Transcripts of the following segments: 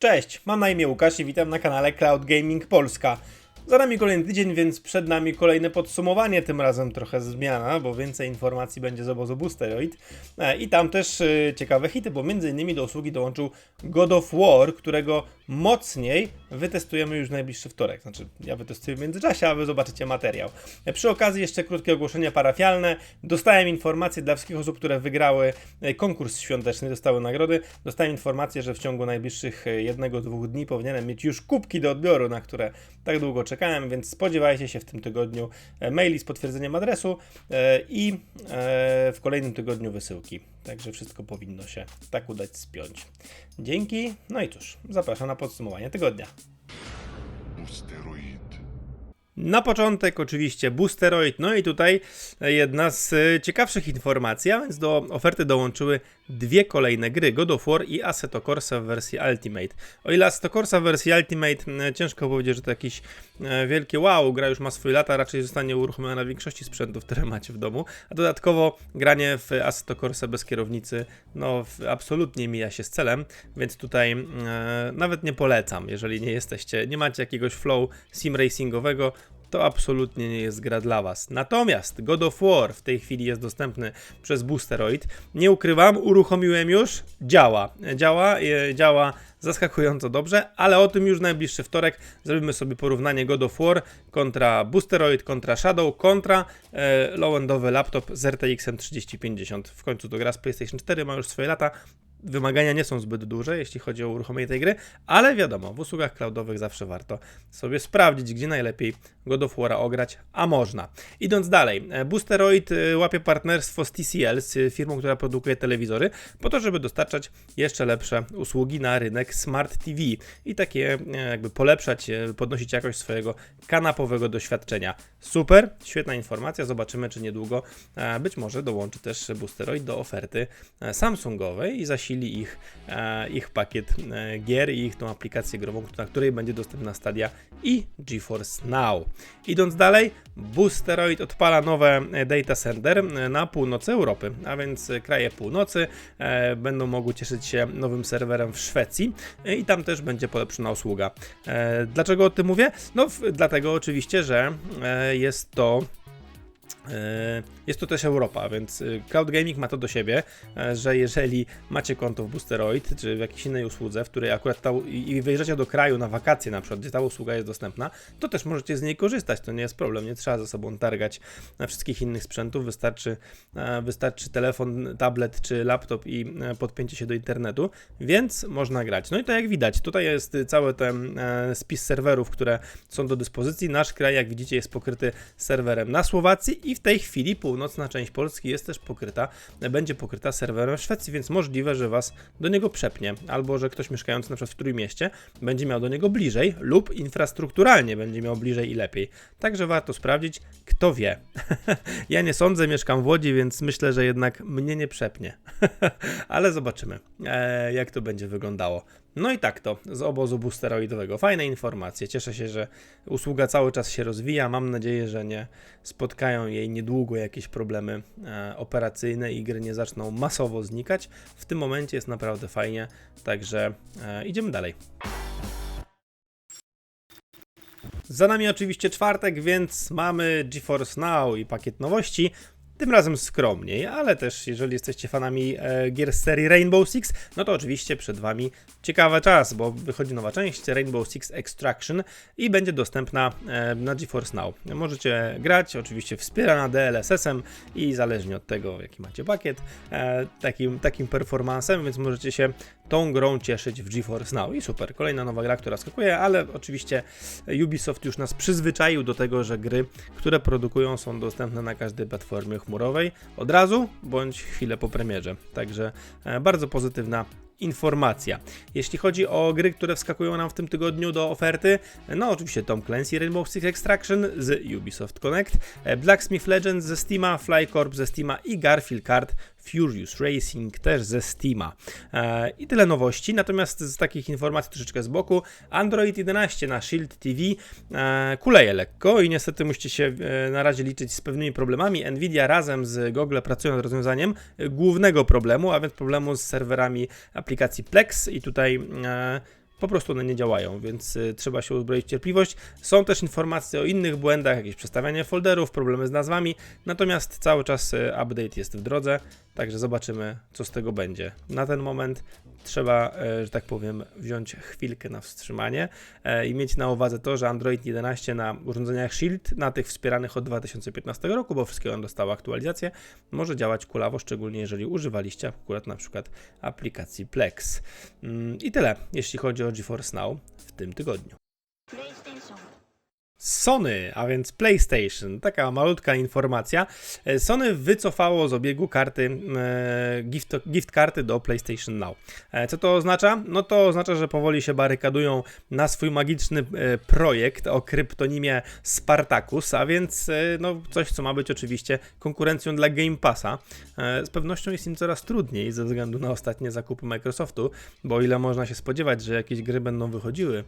Cześć, mam na imię Łukasz i witam na kanale Cloud Gaming Polska. Za nami kolejny tydzień, więc przed nami kolejne podsumowanie, tym razem trochę zmiana, bo więcej informacji będzie z obozu Boosteroid. E, I tam też e, ciekawe hity, bo między innymi do usługi dołączył God of War, którego mocniej wytestujemy już najbliższy wtorek. Znaczy, ja wytestuję w międzyczasie, a wy zobaczycie materiał. Przy okazji jeszcze krótkie ogłoszenia parafialne. Dostałem informacje dla wszystkich osób, które wygrały e, konkurs świąteczny, dostały nagrody. Dostałem informację, że w ciągu najbliższych e, jednego, dwóch dni powinienem mieć już kubki do odbioru, na które tak długo czekałem, więc spodziewajcie się w tym tygodniu e, maili z potwierdzeniem adresu i w kolejnym tygodniu wysyłki. Także wszystko powinno się tak udać spiąć. Dzięki. No i cóż, zapraszam na podsumowanie tygodnia. Boosteroid. Na początek oczywiście Boosteroid, no i tutaj jedna z ciekawszych informacji, a więc do oferty dołączyły dwie kolejne gry, God of War i Assetto Corsa w wersji Ultimate. O ile Assetto Corsa w wersji Ultimate e, ciężko powiedzieć, że to jakieś e, wielkie wow, gra już ma swoje lata, raczej zostanie uruchomiona na większości sprzętów, które macie w domu, a dodatkowo granie w Assetto Corsa bez kierownicy, no absolutnie mija się z celem, więc tutaj e, nawet nie polecam, jeżeli nie jesteście, nie macie jakiegoś flow sim racingowego, to absolutnie nie jest gra dla Was. Natomiast God of War w tej chwili jest dostępny przez Boosteroid. Nie ukrywam, uruchomiłem już, działa. Działa, e, działa zaskakująco dobrze, ale o tym już najbliższy wtorek zrobimy sobie porównanie God of War kontra Boosteroid, kontra Shadow, kontra e, low-endowy laptop z RTX 3050. W końcu to gra z PlayStation 4, ma już swoje lata. Wymagania nie są zbyt duże, jeśli chodzi o uruchomienie tej gry, ale wiadomo, w usługach cloudowych zawsze warto sobie sprawdzić, gdzie najlepiej God of War'a ograć, a można. Idąc dalej, e, Boosteroid e, łapie partnerstwo z TCL, z firmą, która produkuje telewizory, po to, żeby dostarczać jeszcze lepsze usługi na rynek Smart TV i takie e, jakby polepszać, podnosić jakość swojego kanapowego doświadczenia. Super, świetna informacja, zobaczymy, czy niedługo być może dołączy też Boosteroid do oferty Samsungowej i zasili ich, e, ich pakiet e, gier i ich tą aplikację grową, na której będzie dostępna Stadia i GeForce Now. Idąc dalej, Boosteroid odpala nowe e, data center na północy Europy, a więc kraje północy będą mogły cieszyć się nowym serwerem w Szwecji i tam też będzie polepszona usługa. Dlaczego o tym mówię? No, dlatego oczywiście, że jest to Jest to też Europa, więc y, Cloud Gaming ma to do siebie, e, że jeżeli macie konto w Boosteroid, czy w jakiejś innej usłudze, w której akurat ta, i wyjeżdżacie do kraju na wakacje na przykład, gdzie ta usługa jest dostępna, to też możecie z niej korzystać, to nie jest problem, nie trzeba ze sobą targać wszystkich innych sprzętów, wystarczy, e, wystarczy telefon, tablet czy laptop i e, podpięcie się do internetu, więc można grać. No i to jak widać, tutaj jest cały ten e, spis serwerów, które są do dyspozycji. Nasz kraj, jak widzicie, jest pokryty serwerem na Słowacji i w tej chwili północna część Polski jest też pokryta, będzie pokryta serwerem Szwecji, więc możliwe, że Was do niego przepnie, albo że ktoś mieszkający na przykład w Trójmieście będzie miał do niego bliżej lub infrastrukturalnie będzie miał bliżej i lepiej. Także warto sprawdzić, kto wie. ja nie sądzę, mieszkam w Łodzi, więc myślę, że jednak mnie nie przepnie. Ale zobaczymy, e, jak to będzie wyglądało. No i tak to z obozu boosteroidowego. Fajne informacje. Cieszę się, że usługa cały czas się rozwija. Mam nadzieję, że nie spotkają jej niedługo jakieś problemy e, operacyjne i gry nie zaczną masowo znikać. W tym momencie jest naprawdę fajnie, także e, idziemy dalej. Za nami oczywiście czwartek, więc mamy GeForce Now i pakiet nowości. Tym razem skromniej, ale też jeżeli jesteście fanami e, gier z serii Rainbow Six, no to oczywiście przed Wami ciekawy czas, bo wychodzi nowa część Rainbow Six Extraction i będzie dostępna e, na GeForce Now. Możecie grać, oczywiście wspierana DLSS-em i zależnie od tego, jaki macie pakiet, e, takim, takim performansem, więc możecie się tą grą cieszyć w GeForce Now. I super, kolejna nowa gra, która skakuje, ale oczywiście Ubisoft już nas przyzwyczaił do tego, że gry, które produkują, są dostępne na każdej platformie chmurowej od razu bądź chwilę po premierze. Także e, bardzo pozytywna informacja. Jeśli chodzi o gry, które wskakują nam w tym tygodniu do oferty, no oczywiście Tom Clancy Rainbow Six Extraction z Ubisoft Connect, e, Blacksmith Legends ze Steama, Flycorp ze Steama i Garfield Kart Furious Racing też ze Steama. E, I tyle nowości, natomiast z takich informacji troszeczkę z boku, Android 11 na Shield TV e, kuleje lekko i niestety musicie się e, na razie liczyć z pewnymi problemami. Nvidia razem z Google pracują nad rozwiązaniem głównego problemu, a więc problemu z serwerami aplikacji Plex i tutaj po prostu one nie działają, więc trzeba się uzbroić w cierpliwość. Są też informacje o innych błędach, jakieś przestawianie folderów, problemy z nazwami, natomiast cały czas update jest w drodze, także zobaczymy, co z tego będzie. Na ten moment trzeba, e, że tak powiem, wziąć chwilkę na wstrzymanie e, i mieć na uwadze to, że Android 11 na urządzeniach Shield, na tych wspieranych od 2015 roku, bo wszystkie one dostały aktualizację, może działać kulawo, szczególnie jeżeli używaliście akurat na przykład aplikacji Plex. Mm, I tyle, jeśli chodzi o GeForce Now w tym tygodniu. Sony, a więc PlayStation, taka malutka informacja. E, Sony wycofało z obiegu karty, e, gift, gift karty do PlayStation Now. E, Co to oznacza? No to oznacza, że powoli się barykadują na swój magiczny projekt o kryptonimie Spartacus, a więc no, coś, co ma być oczywiście konkurencją dla Game Passa. Z pewnością jest im coraz trudniej ze względu na ostatnie zakupy Microsoftu, bo o ile można się spodziewać, że jakieś gry będą wychodziły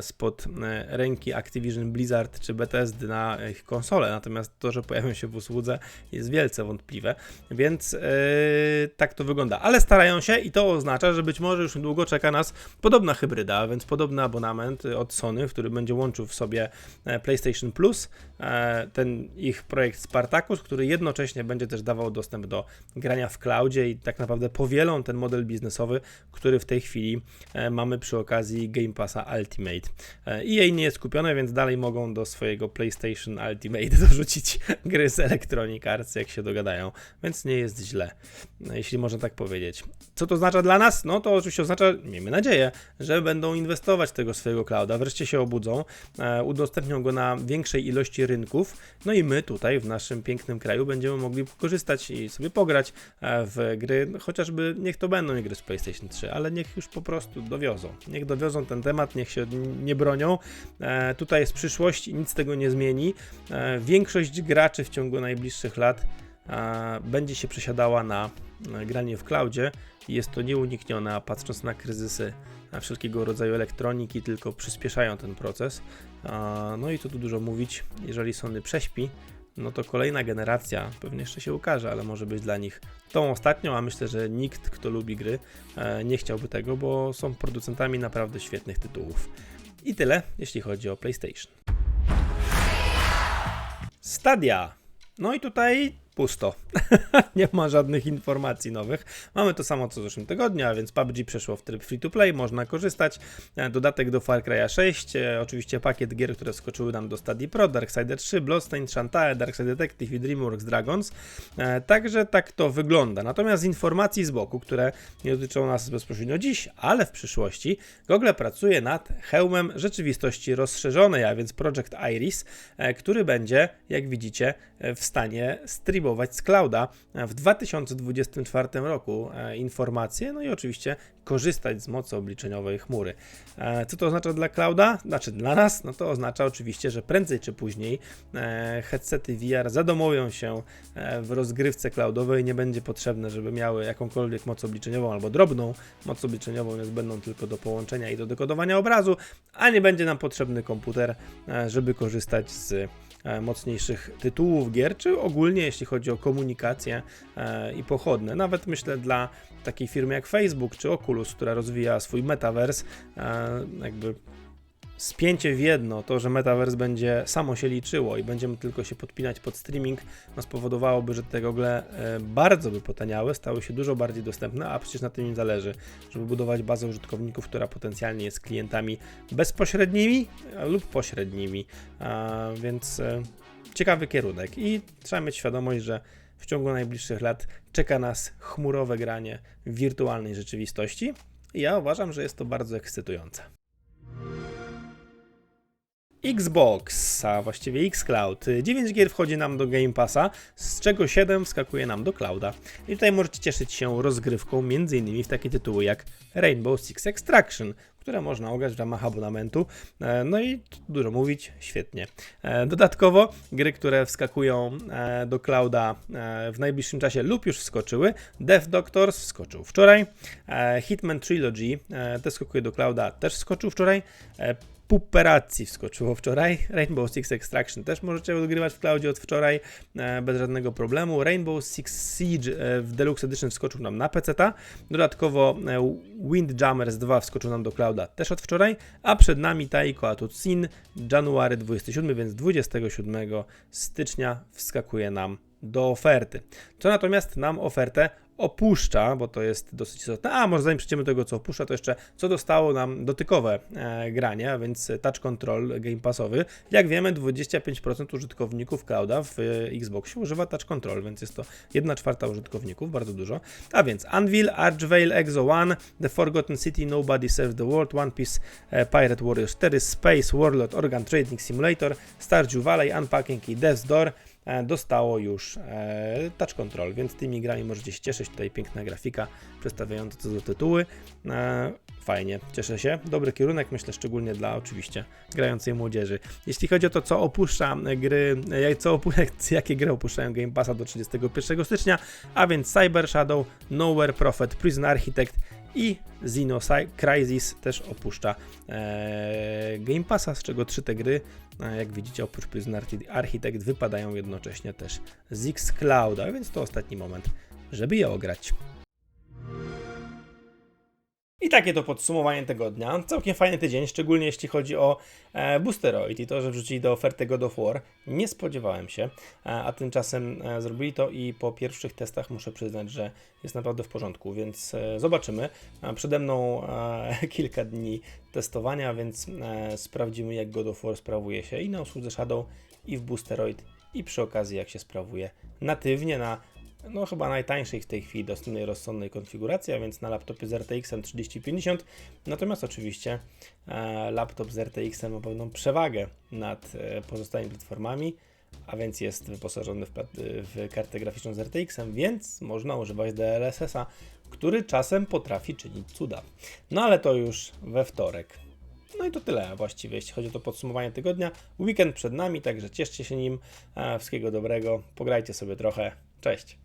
spod ręki Activision Blizzard czy Bethesdy na ich konsole, natomiast to, że pojawią się w usłudze jest wielce wątpliwe, więc e, tak to wygląda. Ale starają się i to oznacza, że być może już niedługo czeka nas podobna hybryda, więc podobny abonament od Sony, który będzie łączył w sobie e, PlayStation Plus, e, ten ich projekt Spartacus, który jednocześnie będzie też dawał dostęp do grania w cloudzie i tak naprawdę powielą ten model biznesowy, który w tej chwili mamy przy okazji Game Passa Ultimate. EA nie jest kupione, więc dalej mogą do swojego PlayStation Ultimate dorzucić gry z Electronic Arts, jak się dogadają, więc nie jest źle, no, jeśli można tak powiedzieć. Co to oznacza dla nas? No to oczywiście oznacza, miejmy nadzieję, że będą inwestować tego swojego clouda, wreszcie się obudzą, e, udostępnią go na większej ilości rynków, no i my tutaj w naszym pięknym kraju będziemy mogli korzystać i sobie pograć e, w gry, no, chociażby niech to będą gry z PlayStation 3, ale niech już po prostu dowiozą. Niech dowiozą ten temat, niech się nie bronią. E, tutaj jest przyszłość i nic tego nie zmieni. E, większość graczy w ciągu najbliższych lat e, będzie się przesiadała na e, granie w cloudzie jest to nieuniknione, a patrząc na kryzysy wszelkiego rodzaju elektroniki, tylko przyspieszają ten proces. No i co tu dużo mówić, jeżeli Sony prześpi, no to kolejna generacja pewnie jeszcze się ukaże, ale może być dla nich tą ostatnią, a myślę, że nikt, kto lubi gry, nie chciałby tego, bo są producentami naprawdę świetnych tytułów. I tyle, jeśli chodzi o PlayStation. Stadia. No i tutaj pusto. nie ma żadnych informacji nowych. Mamy to samo co w zeszłym tygodniu, a więc PUBG przeszło w tryb free to play, można korzystać. E, Dodatek do Far Cry'a 6, e, oczywiście pakiet gier, które skoczyły nam do Stadii Pro, Darksider 3, Bloodstained, Shantae, Darkside Detective i DreamWorks Dragons. E, Także tak to wygląda. Natomiast informacji z boku, które nie dotyczą nas bezpośrednio dziś, ale w przyszłości, Google pracuje nad hełmem rzeczywistości rozszerzonej, a więc Project Iris, który będzie, jak widzicie, w stanie streamować z clouda w 2024 roku e, informacje, no i oczywiście korzystać z mocy obliczeniowej chmury. E, Co to oznacza dla clouda? Znaczy dla nas, no to oznacza oczywiście, że prędzej czy później e, headsety VR zadomują się w rozgrywce cloudowej, nie będzie potrzebne, żeby miały jakąkolwiek moc obliczeniową albo drobną moc obliczeniową niezbędną tylko do połączenia i do dekodowania obrazu, a nie będzie nam potrzebny komputer, żeby korzystać z mocniejszych tytułów gier, czy ogólnie jeśli chodzi o komunikację e, i pochodne. Nawet myślę dla takiej firmy jak Facebook czy Oculus, która rozwija swój metaverse, e, jakby spięcie w jedno, to, że metaverse będzie samo się liczyło i będziemy tylko się podpinać pod streaming, no spowodowałoby, że te gogle e, bardzo by potaniały, stały się dużo bardziej dostępne, a przecież na tym im zależy, żeby budować bazę użytkowników, która potencjalnie jest klientami bezpośrednimi e, lub pośrednimi, więc e, ciekawy kierunek i trzeba mieć świadomość, że w ciągu najbliższych lat czeka nas chmurowe granie w wirtualnej rzeczywistości ja uważam, że jest to bardzo ekscytujące. Xbox, a właściwie Xcloud. 9 gier wchodzi nam do Game Passa, z czego 7 wskakuje nam do clouda. I tutaj możecie cieszyć się rozgrywką m.in. w takie tytuły jak Rainbow Six Extraction, które można ograć w ramach abonamentu. E, No i dużo mówić, świetnie. E, Dodatkowo gry, które wskakują e, do clouda w najbliższym czasie lub już wskoczyły. Death Doctors wskoczył wczoraj. Hitman Trilogy też skakuje do clouda, też wskoczył wczoraj. Puperazzi wskoczyło wczoraj. Rainbow Six Extraction też możecie odgrywać w cloudzie od wczoraj e, bez żadnego problemu. Rainbow Six Siege e, w Deluxe Edition wskoczył nam na PC-ta. Dodatkowo e, Windjammers 2 wskoczył nam do clouda też od wczoraj, a przed nami Taiko Atutsin January 27, więc 27 stycznia wskakuje nam do oferty. Co natomiast nam ofertę opuszcza, bo to jest dosyć istotne. A może zanim przejdziemy do tego, co opuszcza, to jeszcze co dostało nam dotykowe e, granie, a więc touch control game passowy. Jak wiemy, 25% użytkowników clouda w e, Xboxie używa touch control, więc jest to 1 czwarta użytkowników, bardzo dużo. A więc Anvil, Archvale, Exo One, The Forgotten City, Nobody Serves the World, One Piece, e, Pirate Warriors 4, Space, Warlord, Organ Trading Simulator, Stardew Valley, Unpacking i Death's Door dostało już e, touch control, więc tymi grami możecie się cieszyć. Tutaj piękna grafika przedstawiająca co do tytuły. E, fajnie, cieszę się. Dobry kierunek, myślę, szczególnie dla oczywiście grającej młodzieży. Jeśli chodzi o to, co opuszcza gry, co opu jakie gry opuszczają Game Passa do 31 stycznia, a więc Cyber Shadow, Nowhere Prophet, Prison Architect i Cy- Crisis też opuszcza e, Game Passa, z czego trzy te gry, e, jak widzicie, oprócz Prison Archi- Architect wypadają jednocześnie też z Xclouda, więc to ostatni moment, żeby je ograć. I takie to podsumowanie tego dnia. Całkiem fajny tydzień, szczególnie jeśli chodzi o e, Boosteroid i to, że wrzucili do oferty God of War. Nie spodziewałem się, e, a tymczasem e, zrobili to i po pierwszych testach muszę przyznać, że jest naprawdę w porządku, więc e, zobaczymy. Przede mną kilka dni testowania, więc sprawdzimy jak God of War sprawuje się i na usłudze Shadow, i w Boosteroid, i przy okazji jak się sprawuje natywnie na no chyba najtańszej w tej chwili dostępnej rozsądnej konfiguracji, a więc na laptopie z RTX 3050. Natomiast oczywiście e, laptop z RTX ma pewną przewagę nad e, pozostałymi platformami, a więc jest wyposażony w, w kartę graficzną z RTX, więc można używać DLSS-a, który czasem potrafi czynić cuda. No ale to już we wtorek. No i to tyle właściwie, jeśli chodzi o to podsumowanie tygodnia. Weekend przed nami, także cieszcie się nim. E, Wszystkiego dobrego, pograjcie sobie trochę. Cześć.